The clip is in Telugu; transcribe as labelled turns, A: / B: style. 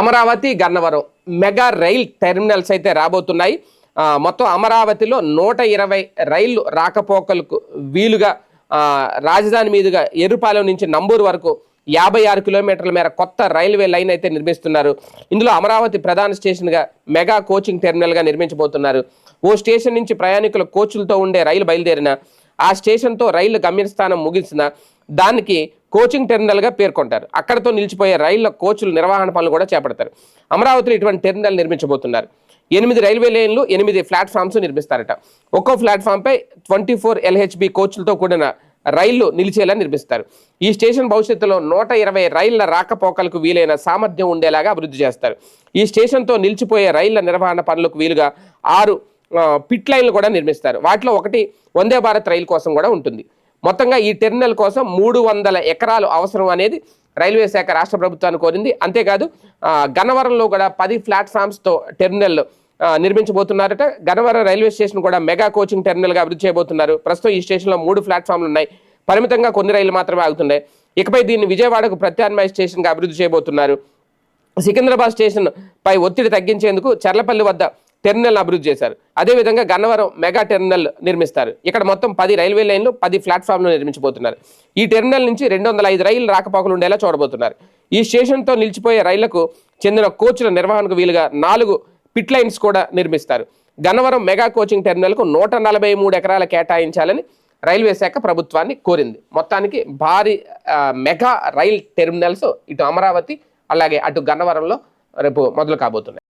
A: Amaravati Gannavaram mega rail terminals అయితే రాబోతున్నాయి. మొత్తం అమరావతిలో నూట ఇరవై రైళ్ళు రాకపోకలకు వీలుగా రాజధాని మీదుగా ఎరుపాలెం నుంచి నంబూరు వరకు యాభై ఆరు కిలోమీటర్ల మేర కొత్త రైల్వే లైన్ అయితే నిర్మిస్తున్నారు. ఇందులో అమరావతి ప్రధాన స్టేషన్గా మెగా కోచింగ్ టెర్మినల్గా నిర్మించబోతున్నారు. ఓ స్టేషన్ నుంచి ప్రయాణికుల కోచ్లతో ఉండే రైలు బయలుదేరిన ఆ స్టేషన్తో రైలు గమ్యస్థానం ముగిసిన దానికి కోచింగ్ టెర్మినల్గా పేర్కొంటారు. అక్కడతో నిలిచిపోయే రైళ్ళ కోచ్లు నిర్వహణ పనులు కూడా చేపడతారు. అమరావతిలో ఇటువంటి టెర్మినల్ నిర్మించబోతున్నారు. ఎనిమిది రైల్వే లైన్లు ఎనిమిది ప్లాట్ఫామ్స్ నిర్మిస్తారట. ఒక్కో ప్లాట్ఫామ్పై ట్వంటీ ఫోర్ ఎల్హెచ్బి కోచ్లతో కూడిన రైళ్ళు నిలిచేలా నిర్మిస్తారు. ఈ స్టేషన్ భవిష్యత్తులో నూట ఇరవై రైళ్ళ రాకపోకలకు వీలైన సామర్థ్యం ఉండేలాగా అభివృద్ధి చేస్తారు. ఈ స్టేషన్తో నిలిచిపోయే రైళ్ళ నిర్వహణ పనులకు వీలుగా ఆరు పిట్ లైన్లు కూడా నిర్మిస్తారు. వాటిలో ఒకటి వందే భారత్ రైలు కోసం కూడా ఉంటుంది. మొత్తంగా ఈ టెర్మినల్ కోసం మూడు వందల ఎకరాలు అవసరం అనేది రైల్వే శాఖ రాష్ట్ర ప్రభుత్వాన్ని కోరింది. అంతేకాదు గన్నవరంలో కూడా పది ప్లాట్ఫామ్స్తో టెర్మినల్ నిర్మించబోతున్నారట. గన్నవరం రైల్వే స్టేషన్ కూడా మెగా కోచింగ్ టెర్మినల్గా అభివృద్ధి చేయబోతున్నారు. ప్రస్తుతం ఈ స్టేషన్లో మూడు ప్లాట్ఫామ్లు ఉన్నాయి. పరిమితంగా కొన్ని రైళ్ళు మాత్రమే ఆగుతున్నాయి. ఇకపై దీన్ని విజయవాడకు ప్రత్యామ్నాయ స్టేషన్గా అభివృద్ధి చేయబోతున్నారు. సికింద్రాబాద్ స్టేషన్ పై ఒత్తిడి తగ్గించేందుకు చర్లపల్లి వద్ద టెర్మినల్ అభివృద్ధి చేశారు. అదేవిధంగా గన్నవరం మెగా టెర్మినల్ నిర్మిస్తారు. ఇక్కడ మొత్తం పది రైల్వే లైన్లు పది ప్లాట్ఫామ్లు నిర్మించబోతున్నారు. ఈ టెర్మినల్ నుంచి రెండు వందల ఐదు రైళ్ళు రాకపోకలు ఉండేలా చూడబోతున్నారు. ఈ స్టేషన్తో నిలిచిపోయే రైళ్ళకు చెందిన కోచ్ల నిర్వహణకు వీలుగా నాలుగు పిట్ లైన్స్ కూడా నిర్మిస్తారు. గన్నవరం మెగా కోచింగ్ టెర్మినల్కు నూట నలభై మూడు ఎకరాల కేటాయించాలని రైల్వే శాఖ ప్రభుత్వాన్ని కోరింది. మొత్తానికి భారీ మెగా రైల్ టెర్మినల్స్ ఇటు అమరావతి అలాగే అటు గన్నవరంలో రేపు మొదలు కాబోతున్నాయి.